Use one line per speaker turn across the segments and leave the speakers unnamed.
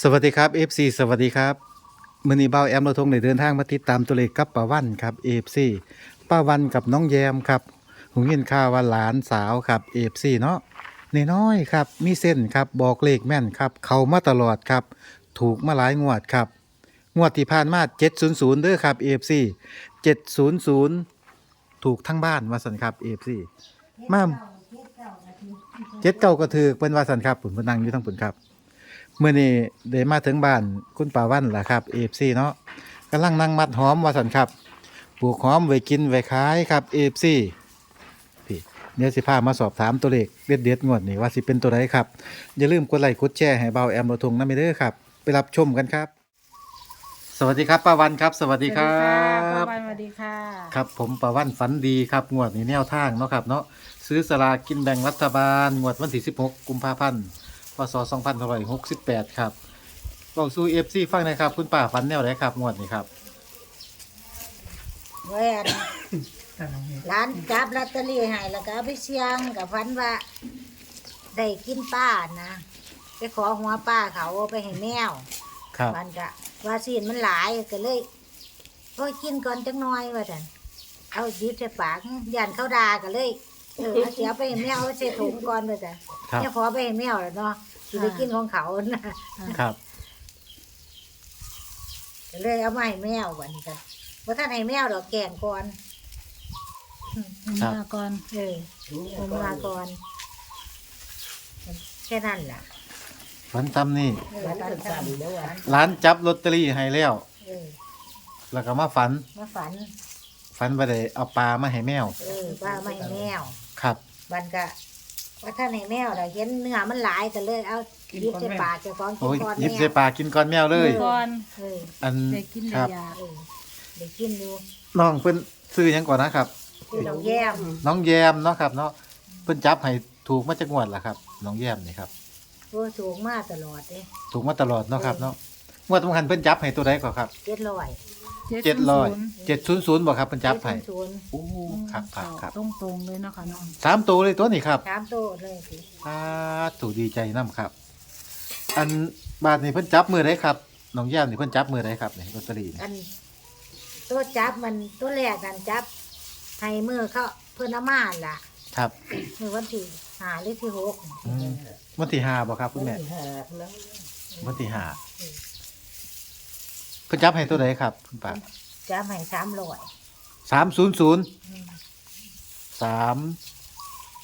สวัสดีครับ FC สวัสดีครับมือนี้เบาแอมเราทงได้เดินทางมาติดตามตัวเลขกับป้าวันครับ FC ป้าวันกับน้องแยมครับหูเห็นข่าวว่าหลานสาวครับ FC เนาะน้อยครับ มีเส้นครับบอกเลขแม่นครับ เขามาตลอดครับ ถูกมาหลายงวดครับ งวดที่ผ่านมา700เด้อครับ FC 700 ถูกทั้งบ้านวาสันครับ FC มาเจ็ดเก้าก็ถือเป็นวาสันครับผมพนนังอยู่ทั้งปุ่นครับ เมื่อนี้ได้มาถึงบ้านคุณป่าวันล่ะครับเอฟซีเนาะกำลังนั่งมัดหอมว่าสันครับปลูกหอมไว้กินไว้ขายครับเอฟซีพี่เดี๋ยวสิพามาสอบถามตัวเลขเด็ดเด็ดๆงวดนี้ว่าสิเป็นตัวใดครับอย่าลืมกดไลค์กดแชร์ให้เบาแอมเราทงนะไม่เด้อครับ ไปรับชมกันครับ สวัสดีครับป้าวันครับ สวัสดีครั
สวัสดีค่ะ
บ
ป้าวันสวัสดีค่ะ
ครับผมประวันฝันดีครับงวดนี้แนวทางเนาะครับเนาะซื้อสลากกินแบ่งรัฐบาลงวดวันที่16 กุมภาพันธ์ พศ2568 ครับบอกสู้เอฟซีฟังหนะครับ คุณป้าฝันแนวไหนครับงวดนี้ครับ
เว้ยอันร้านจับลอตเตอรี่ให้แล้วก็เอาไปเสี่ยงกับฟันว่า ได้กินป้านะไปขอหัวป้าเขาเอาไปให้แมว
ครับ
มันก็ว่าซีนมันหลายก็เลยโอ้ยกินก่อนจังน้อยว่าสันเอาหยิบใส่ปากยันเขาด่าก็เลย เออเอาเสียไปให้แมวเอาใส่ถุงก่อนว่าสัน
ครับ
เนี่ยขอไปให้แมวแล้วเนาะสิได้กินของเขานะครับ ก็เลยเอามาให้แมววันนี้กันว่าท่านให้แมวดอกแกงก่อน
ครับ
มาก่อน
เออผมลาก่อนแค่นั้นล่ะ
ฝันซ้ำนี่
เออตอนทำแล้ววัน
ร้านจับลอตเตอรี่ให้แล้ว
เออ
แล้วก็มาฝัน
มาฝัน
ฝันว่าได้เอาปลามาให้แมว
เออว่าไม่ให้แมว
ครับ
บันก็ว่าท่านให้แมวเราเห็นเนื้อมันหลายก็เลยเอาหยิบใส่ปากเจ้าของกิ
โอ้
น
ย
ก่อน
หยิบ
แม
ใส่
ว
ปลากินก่อนแมวเลย
ก่อน
เออ
อัน
ได้กิน
ค
ได้
รับ
ยา
เออได้กินดู
น้องเพิ่นซื้อหยังก่อนนะครับ
คือเราแย้ม
น้องแยมเนาะครับเนาะเพิ่นจับให้ถูกมาจากงวดล่ะครับ น้องแยมนี่ครับ
ตัวสูงมากตลอดเลย
ถูกมาตลอดเนาะครับเนาะงวดสำคัญเพิ่นจับให้ตัวใดก่อนครับ
เจ็ดร้อย
เจ็ดร้อยเจ็ดศูนย์ศูนย์บ่ครับเพิ่นจับให้
ศูนย์
โอ้ครับครับครับ
ตรงตรงๆเลยเนาะค่ะน้อง
สามตัวเลยตัวนี้ครับ
สามโตเลยสิ
สาธุดีใจนํครับ อันบาทนี่เพิ่นจับมือไดครับน้องแยมนี่เพิ่นจับมือไดครับนี่ลอตเตอรี่นี่
อันตัวจับมันตัวแรกกันจับให้มือเขาเพื่อนเอามาล่ะ
ครับ
มือวันที่หาหรือที่หก
อืมวันที่ห้าบ่ครับคุณแม่วันที่ห้า เพิ่นจับให้ตัวใดครับคุณป้า
จับให้สามร้อย
สามศูนย์ศูนย์สาม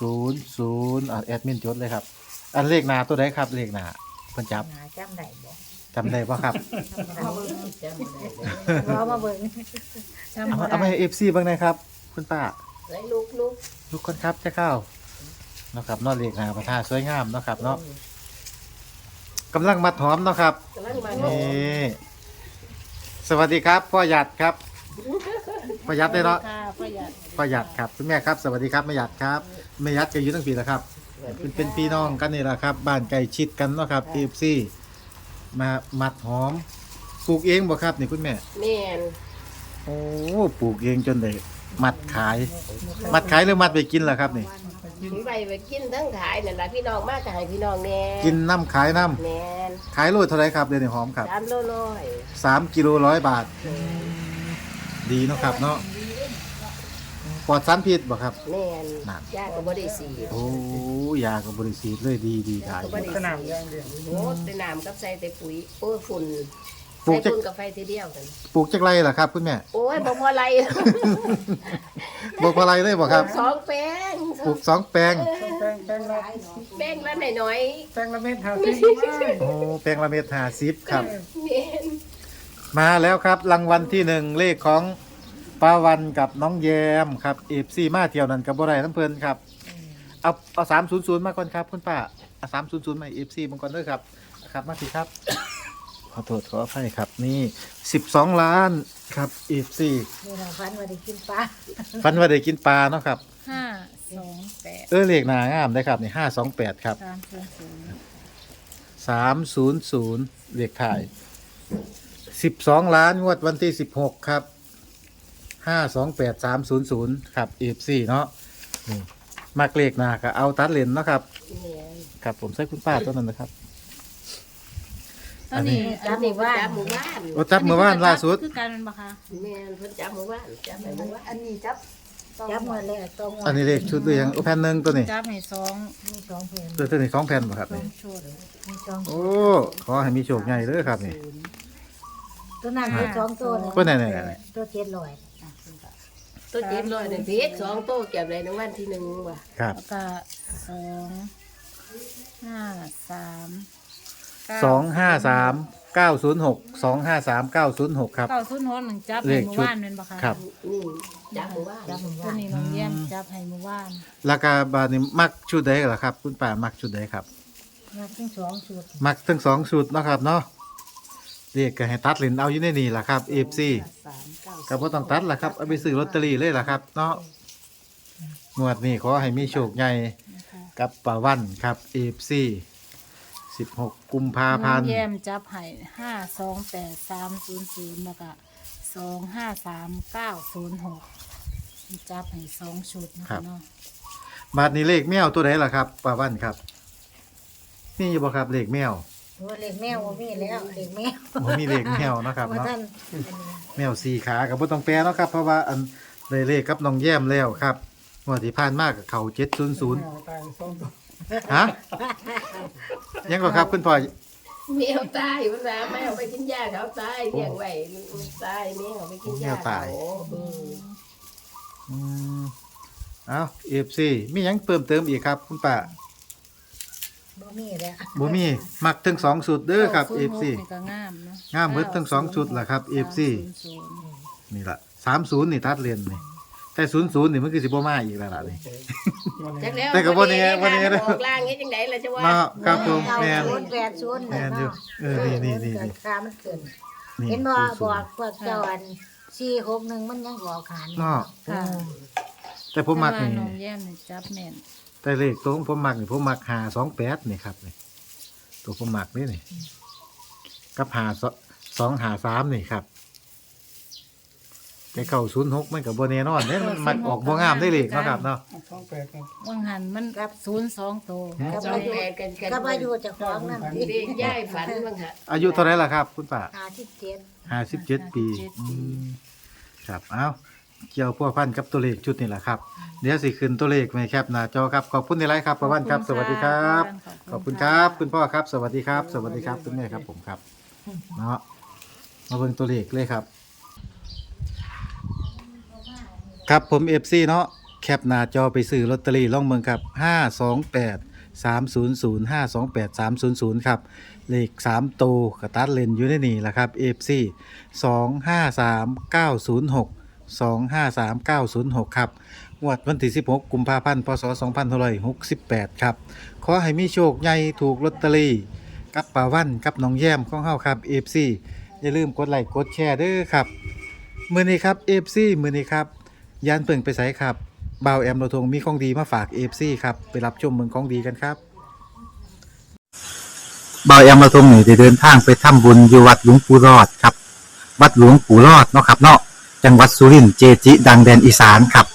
ศูนย์ศูนย์อะแอดมินจดเลยครับ อันเลขหนาตัวใดครับเลขหนาเพิ่นจับ
หาจำได้บ่
จำได้ป่ะครับ
รอมาเบิ่ง
จำ
เอา
บ่
เอาไป
ได้
เอฟซีบ้างนะครับ คุณป้า
ลูกลูก
ทุกคนครับจะเข้าเนาะครับเนอเลขหนาประทาสวยงามเนาะครับเนาะกำลังมัดหอมเนาะครับนี่ สวัสดีครับพ่อหยัดครับพ่อหยัดได้เนาะ
ค่ะประหยัด
พ่อหยัดครับคุณแม่ครับ สวัสดีครับแม่หยัดครับแม่หยัดก็อยู่ตั้งปีแล้วครับ เป็นเป็นพี่น้องกันนี่แหละครับบ้านไก่ชิดกันเนาะครับเอฟซีมามัดหอมปลูกเองบ่ครับนี่คุณแม่
แม่น
โอ้ปลูกเองจนได้มัดขาย มัดขายหรือมัดไปกินล่ะครับนี่
ถึงไปไปกินทั้งขายนั่นล่ะพี่น้องมาก็ให้พี่น้องแน่
กินน้ำขายน้
แม่นำ
ขายโลเท่าไรครับเดือนนี้หอมครับ
สามโลร้อย
สามกิโลร้อยบาท ดีเนาะครับเนาะปลอดสารพิษบ่ครับ
แม่น
นั่น
ยาก็บ่ได้สีด
โอ้ยากับบริสีทธิ์เลยดีดีขาย
ก็บ่ได้สีดโอ้แต่น้ำกับใส่แต่ปุ๋ยโอ้ยฝุ่น
ปลู
ใส่
กจัก
ฝุ่นกับไฟทีเดียวกัน
ปลูกจักไรล่ะครับ คุณแม่
โอ้ยบ่พอไร
ปลูกอะไรเลยบ่ครับ
สองแป้ง
ปลูกสองแปลง
แป้งละหน่อย
แป้งละเม็ดหาสิ
โอ้แปลงละเม็ดห้าสิบครับ
ๆแม่น
มาแล้วครับรางวัลที่หนึ่งเลขของป้าวันกับน้องแยมครับเอฟซีมาเที่ยวนั้นกับบ่ได้น้ำเพลินครับ เอาเอาสามศูนย์ศูนย์มาก่อนครับ คุณป้าเอาสามศูนย์ศูนย์มาเอฟซีมาก่อนด้วยครับครับมาสิครับ ขอโทษขออภัยครับ นี่สิบสองล้านครับเอฟซี
นี่เราฟันว่าได้กินปลา
ฟันว่าได้กินปลาเนาะครับ
ห้าสองแปด
เออเลขหนางามได้ครับนี่ห้าสองแปดครับ
สามศูนย์ศูนย์
สามศูนย์ศูนย์เลขถ่ายสิบสองล้านงวดวันที่สิบหกครับห้าสองแปดสามศูนย์ศูนย์ครับเอฟซีเนาะนี่มากเลขหนาก็เอาตัดเลนเนาะครับ
แม่น
ครับผมใส่คุณป้าตัวนั้นนะครับ
ต อนนี้
อันนี้ว่าจับหมู่บ้าน
โอ้จับเมื่อวานล่าสุด
คือการเป็นปะคะ
แม่นเพิ่นจับหมู่บ้านจับไปหมู่บ้าน
อันนี้จับ
จับหมดเลยตรง
อันนี้เลขชุดหรือยังโอ้แผ่นหนึ่งตัวนี้
จับให้สอง
มีสองเพลง
ตัวตัวนี้สองแผ่นบ่ครับนี่
ชุด
มีสอง
โอ้ขอให้มีโชคใหญ่เด้อครับนี่
ตัวนั้นคือสองตัวเลย
ตัวไหนๆๆ
ตัวเจ็ดลอย
ตัวเจ็ดร้อยหนึ่งพีชสองโต๊ะเก็บได้ในวันที่หนึ่งว่ะ
ครับ
แล้วก็สองห้าสามเก้
สองห้าสามเก้าศูนย์หกสองห้าสามเก้าศูนย์หกครับ
เก้าศูนย์หกหนึ่งจับ
เล
ให้
ข
เมื่อ
ชุด
วานเป็นปะคะ
ครับ
นี่จับหมู่บ้าน
จับหมู่
ตัว
บ้าน
นี้น้องเยี่ยมจับให้เมื่อวาน
ราคาบาทนี้มักชุดใดกันล่ะครับ คุณป่ามักชุดใดครับ
มาทั้งสองชุด
มักทั้งสองชุดเนาะครับเนาะเรียกก็ให้ตัดเลนเอาอยู่ในนี่ล่ะครับเอฟซี
สามเก้า
ก็บ่ต้องตัดล่ะครับเอาไปซื้อลอตเตอรี่เลยล่ะครับ เนาะงวดนี้ขอให้มีโชคใหญ่
นะคะ
กับป่าวันครับเอฟซี สิบหกกุมภาพัน
น้อง
ธ์
เยี่ยมจับให้ห้าสองแปดสามศูนย์ศูนย์แล้วก็สองห้าสามเก้าศูนย์หกจับให้สองชุดนะคะเนาะ
บาทนี้เลขแมวตัวไหนล่ะครับป่าวันครับนี่อยู่บ่ครับเลขแมว
ตัวเล็กแมวบ่มีแล้วเล็กแมว
บ่มีเลขแมวเนาะครับ
ว่า
เนาะ
ท่าน
แมวสี่ขากับบ่ต้องแปลเนาะครับ เพราะว่าอันได้เลขกับน้องแย้มแล้วครับงวดที่ผ่านมากับเขา700
ตายสองตัว
ฮะยังก็ครับคุณพ่อ
แมวตายภาษาแมวไปกินหญ้าเขาตายเลี้ยงไว้ตายแมวไปกินหญ้าเขาอืม
อืมเอ้า FC มีหยังเพิ่มเติมอีกครับ คุณป้า
บ่มีแล้ว
บ่มีมักทั้งสองสุดเด้อครับ
ศูนย์หก
FC
นี่ก็งามเนาะ
งามเบิดทั้งสองชุดล่ะครับ FC นี่ล่ะ30นี่ตัดเรียนนี่ แต่00นี่มันคือสิบ่มาอีกแล้วล่ะนี่
จักแล้ว
แต่ก็บ่นี่ไงบ่นี่ไง
ออกล่างเฮ็ดจังไดล่ะจะว่า
มาครับผม
เก้า
แม่น
ศูนย์แปดศูนย์
แม่นอยู่เออนี่นี่นี่นี่
เกิดค่ามันเกิน
นี่
เห็นบ่
00
บอกพวกเจ้าอันสี่หกหนึ่งมันยังบอกขาน
เนาะ
ค่ะ
แต่ผมมัก
แต่
นี่
ว่าน้องแย้มนี่จับแม่น
แต่เลขตรงผมมักนี่ผมมัก528นี่ครับนี่ตัวผมมักนี่นี่กับ5 253นี่ครับ แต่เก่า06มันก็บ่แน่นอนเด้มันมักออกบ่งามได้เลขเนาะครับเนาะ
สองแปดครับ
ว่างหันมันกับศูนย์สองโตว
กับ
สอ
อางยุ
แปดกันกัน
กับอายุเจ้าของนั่น
เด็กย่ายฝันบ้างฮะ
อายุเท่าไหร่ล่ะครับ คุณป้า
ห้าสิบเจ็ด
ห้าสิบเจ็ดปีอืมครับ เอาเกี่ยวพัวพันกับตัวเลขชุดนี่แหละครับ เดี๋ยวสิขึ้นตัวเลขไหมครับหน้าจอครับ ขอบคุณในไลฟ์ครับประวันครับ สวัสดีครับ ขอบคุณครับ คุณพ่อครับ สวัสดีครับ สวัสดีครับคุณแม่ครับผมครับ เนาะ มาเบิ่งตัวเลขเลยครับ ครับผม FC เนาะแคปหน้าจอไปซื้อลอตเตอรี่ล่องเมืองครับ 528 300 528 300 ครับ เลข3โตวกระตัดเลนอยู่ในนี่แหละครับ FC 253 906 253 906 ครับงวดวันที่ 16 กุมภาพันธ์ พศ 2568 ครับ ขอให้มีโชคใหญ่ถูกลอตเตอรี่ กับป่าวันกับน้องแย้มของเฮาครับ FC อย่าลืมกดไลค์กดแชร์เด้อครับ มือนี้ครับ FC มือนี้ครับ ยานเพิ่งไปไสครับบ่าวแอมโรทงมีของดีมาฝาก FC ครับไปรับชมเมืองของดีกันครับบ่าวแอมโรทงนี่ได้เดินทางไปทำบุญอยู่วัดหลวงปู่รอดครับ วัดหลวงปู่รอดเนาะครับเนาะจังหวัดสุรินทร์เจจิ ดังแดนอีสานครับ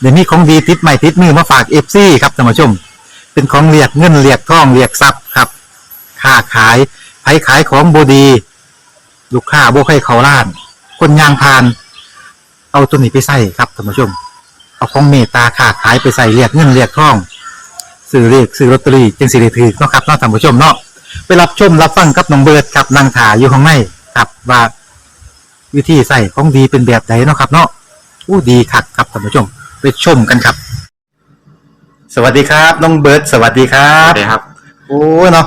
เดี๋ยวนี้ของดีติดใหม่ติดมือมาฝาก FC ครับท่านผู้ชม เป็นของเรียกเงินเรียกทองเรียกทรัพย์ครับค้าขายไผขายของบดี ลูกค้าบ่ให้เขาล้าน คนยางพาน เอาตัวนี้ไปใส่ครับท่านผู้ชม เอาของเมตตาค้าขายไปใส่เรียกเงินเรียกทองซื้อเรียกซื้อลอตเตอรี่จึงสิได้ถือเนาะครับเนาะท่านผู้ชมเนาะไปรับชมรับฟังกับน้องเบิร์ดครับนางถาอยู่ข้างในครับว่าวิธีใส่ของดีเป็นแบบไหนเนาะครับ เนาะอู้ดีคักครับท่านผู้ชม ไปชมกันครับ สวัสดีครับ น้องเบิร์ดสวัสดีครั
ครับบครับ
โอ้เนาะ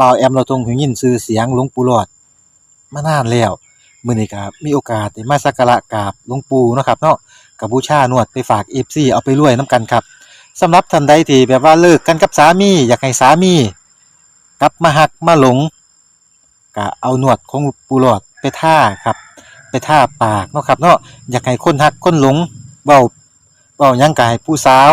บ่าวแอมเราทรงหูยินชื่อเสียงหลวงปู่หลอดมานานแล้วมื้อนี้ก็มีโอกาสได้มาสักการะกราบหลวงปู่เนาะครับเนาะกับบูชานวดไปฝาก FC เอาไปรวยนํกันครับสำหรับท่านใดที่แบบว่าเลิกกันกับสามี อยากให้สามีกลับมาหักมาหลงก็เอาหนวดของปูหลอดไปท่าครับ ไปท่าปากเนาะครับเนาะอยากให้คนหักคนหลงเบาเบายังกายผู้สาว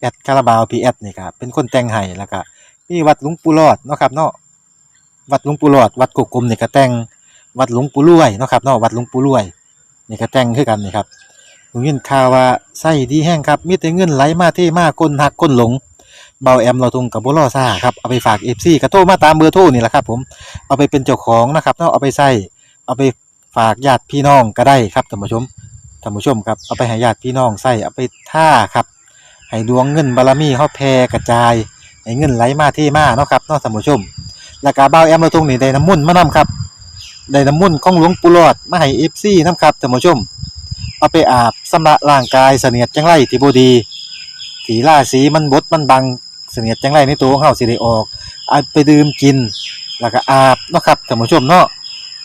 แอดคาราบาวพีแอดนี่ครับเป็นคนแต่งให้แล้วก็มีวัดหลวงปู่รอดเนาะครับเนาะวัดหลวงปู่รอด วัดกกกลมนี่ก็แต่งวัดหลวงปู่รวยเนาะครับเนาะวัดหลวงปู่รวยนี่ก็แต่งคือกันนี่ครับผมยินข่าวว่าไส้ดีแห้งครับมีแต่เงินไหลมาเทมาคนหักคนหลงเบาแอมเราทุงกับบุรอซ่าครับเอาไปฝากเอฟซีกระโทรมาตามเบอร์โทรนี่แหละครับ ผมเอาไปเป็นเจ้าของนะครับเนาะเอาไปใส่เอาไปฝากญาติพี่น้องก็ได้ครับท่านผู้ชมท่านผู้ชมครับเอาไปให้ญาติพี่น้องใส่เอาไปท่าครับ ให้ดวงเงินบารมีเขาแผ่กระจายให้เงินไหลมาที่มาเนาะครับเนาะท่านผู้ชม แล้วก็เบาแอมเราทุงนี่ได้น้ำมุ่นมานํครับได้น้ำมุ่นของหลวงปู่หลอดมาให้เอฟซีนํครับท่านผู้ชม เอาไปอาบสำระร่างกายเสนียดจังไรที่บดีสีล่าสีมันบดมันบังเสนียดจังไรในตัวของเฮาสิได้ออกเอาไปดื่มกิน แล้วก็อาบเนาะครับท่านผู้ชมเนาะ